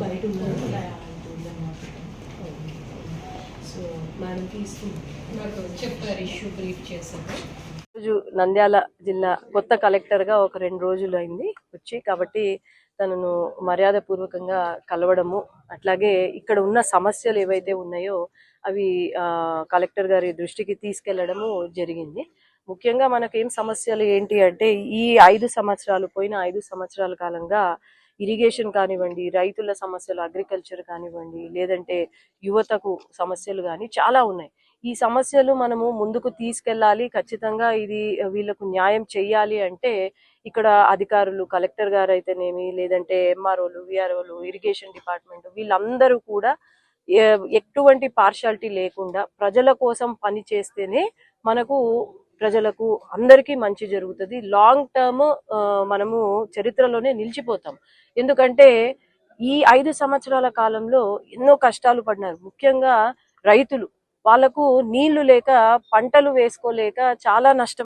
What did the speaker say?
బయట ఉన్నారు కదా అంటుందన్నమాట సో మేడం తీసుకుంటాం నాకు చెప్పారు ఇష్యూ బ్రీఫ్ చేశారు. రోజు నంద్యాల జిల్లా కొత్త కలెక్టర్గా ఒక రెండు రోజులు అయింది వచ్చి కాబట్టి తనను మర్యాద పూర్వకంగా కలవడము అట్లాగే ఇక్కడ ఉన్న సమస్యలు ఏవైతే ఉన్నాయో అవి కలెక్టర్ గారి దృష్టికి తీసుకెళ్ళడము జరిగింది. ముఖ్యంగా మనకేం సమస్యలు ఏంటి అంటే ఈ ఐదు సంవత్సరాలు పోయిన ఐదు సంవత్సరాల కాలంగా ఇరిగేషన్ కానివ్వండి రైతుల సమస్యలు అగ్రికల్చర్ కానివ్వండి లేదంటే యువతకు సమస్యలు కానీ చాలా ఉన్నాయి. ఈ సమస్యలు మనము ముందుకు తీసుకెళ్ళాలి. ఖచ్చితంగా ఇది వీళ్ళకు న్యాయం చెయ్యాలి అంటే ఇక్కడ అధికారులు కలెక్టర్ గారు అయితేనేమి లేదంటే ఎంఆర్ఓలు విఆర్ఓలు ఇరిగేషన్ డిపార్ట్మెంట్ వీళ్ళందరూ కూడా ఎటువంటి పార్షాలిటీ లేకుండా ప్రజల కోసం పని చేస్తేనే మనకు ప్రజలకు అందరికీ మంచి జరుగుతుంది. లాంగ్ టర్మ్ మనము చరిత్రలోనే నిలిచిపోతాం. ఎందుకంటే ఈ ఐదు సంవత్సరాల కాలంలో ఎన్నో కష్టాలు పడినారు. ముఖ్యంగా రైతులు. వాళ్ళకు నీళ్ళు లేక పంటలు వేసుకోలేక చాలా నష్టం